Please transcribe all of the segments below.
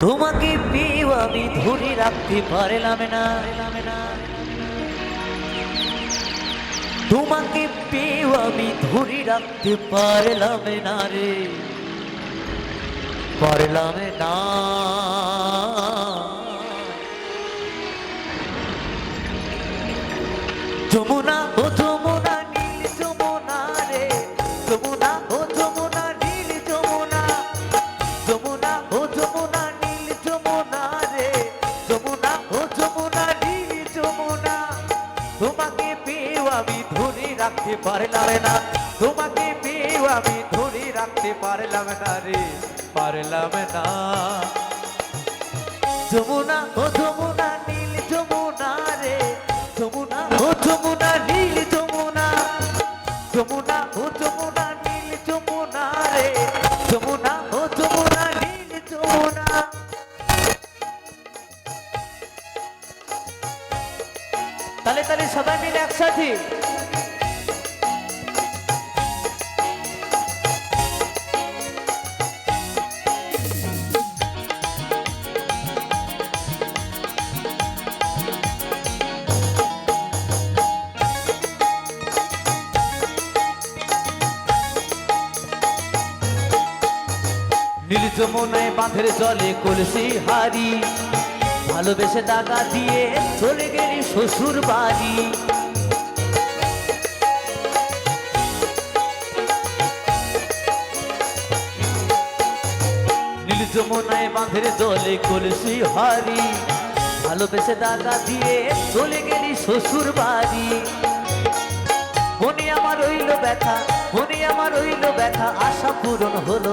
তোমাকে পেয়েও আমি ধরে রাখতে পারলাম না। তোমাকে পেয়েও আমি ধরে রাখতে পারলাম না রে। পারলাম না। যমুনা রাখতে পারলাম না। তোমাকে পেয়েও আমি ধরে রাখতে পারলাম না রে, পারলাম না। যমুনা ও যমুনা নীল যমুনা রে, যমুনা ও যমুনা নীল যমুনা। যমুনা ও যমুনা নীল যমুনা রে, যমুনা ও যমুনা নীল যমুনা। তাহলে তাহলে সবাই মিলে একসাথে। নীল যমুনায় বাঁধের জলে কলসি হারি। ভালোবেসে টাকা দিয়ে চলে গেলি শ্বশুর বাড়ি। নীল যমুনায় বাঁধের জলে কলসি হারি। ভালোবেসে টাকা দিয়ে চলে গেলি শ্বশুর বাড়ি। মনে আমার রইল ব্যথা, মনে আমার রইল ব্যথা, আশা পূরণ হলো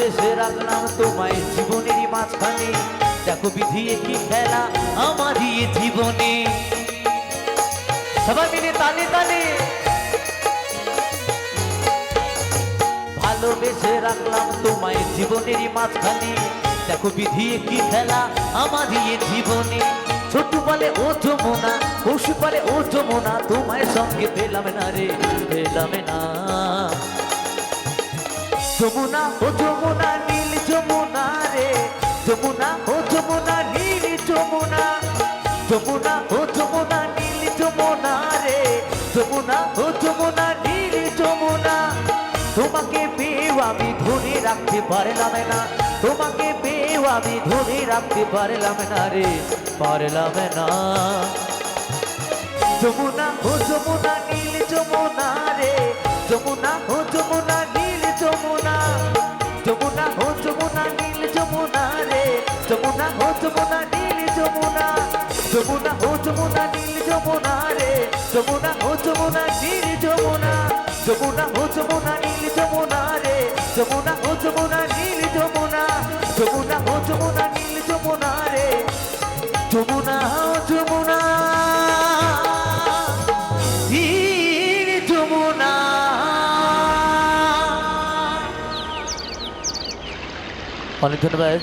ভালোবেসে রাখলাম তোমায় জীবনেরই মাঝখানে। দেখো বিধিয়ে কি খেলা আমারই জীবনে। সবাই মিলে তালে তালে। ভালোবেসে রাখলাম তোমায় জীবনেরই মাঝখানে। দেখো বিধিয়ে কি খেলা আমারই জীবনে। ছোট বলে ও যমুনা, পশু বলে ও যমুনা, তোমায় সঙ্গে পেলাম না রে, পেলাম না। যমুনা, ও যমুনা নীল যমুনা রে। যমুনা, ও যমুনা নীল যমুনা। যমুনা, ও যমুনা নীল যমুনা রে। যমুনা, ও যমুনা নীল যমুনা। তোমাকে পেয়েও আমি ধরে রাখতে পারলাম না। তোমাকে পেয়েও আমি ধরে রাখতে পারলাম না রে, পারলাম না। যমুনা, ও যমুনা নীল যমুনা রে। যমুনা, ও যমুনা যমুনা নীল যমুনা যমুনা ও যমুনা নীল যমুনা রে, যমুনা ও যমুনা নীল যমুনা যমুনা ও যমুনা নীল যমুনা রে, যমুনা ও যমুনা নীল যমুনা যমুনা ও যমুনা নীল যমুনা রে। যমুনা ও যমুনা। অনেক ধন্যবাদ।